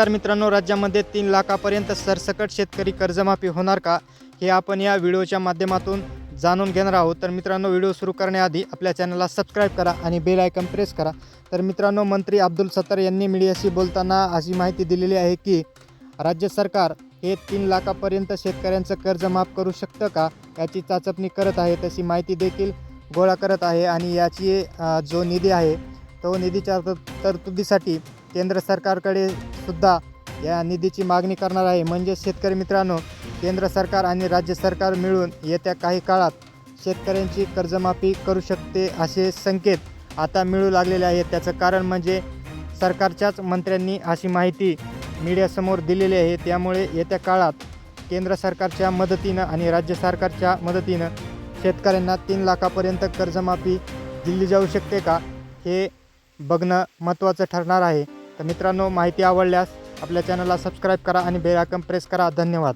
नमस्कार मित्रांनो राज्यामध्ये तीन लाखापर्यंत सरसकट शेतकरी कर्जमाफी होणार का? हे आपण या व्हिडिओच्या माध्यमातून जाणून घेणार आहोत. तर मित्रांनो व्हिडिओ सुरू करण्याआधी आपल्या चॅनलला सबस्क्राईब करा आणि बेल आयकन प्रेस करा. तर मित्रांनो मंत्री अब्दुल सत्तार यांनी मीडियाशी बोलताना अशी माहिती दिलेली आहे की राज्य सरकार हे तीन लाखापर्यंत शेतकऱ्यांचं कर्ज माफ करू शकतं का? याची चाचपणी करत आहे तशी माहिती देखील गोळा करत आहे. आणि याची जो निधी आहे तो निधीच्या तरतुदीसाठी केंद्र सरकारकडे सुद्धा या निधीची मागणी करणार आहे. म्हणजे शेतकरी मित्रांनो केंद्र सरकार आणि राज्य सरकार मिळून येत्या काही काळात शेतकऱ्यांची कर्जमाफी करू शकते असे संकेत आता मिळू लागलेले आहेत. त्याचं कारण म्हणजे सरकारच्याच मंत्र्यांनी अशी माहिती मीडियासमोर दिलेली आहे. त्यामुळे येत्या काळात केंद्र सरकारच्या मदतीनं आणि राज्य सरकारच्या मदतीनं शेतकऱ्यांना तीन लाखापर्यंत कर्जमाफी दिली जाऊ शकते का हे बघणं महत्त्वाचं ठरणार आहे. तर मित्रांनो माहिती आवडल्यास आपल्या चॅनलला सबस्क्राईब करा आणि बेल आयकन प्रेस करा. धन्यवाद.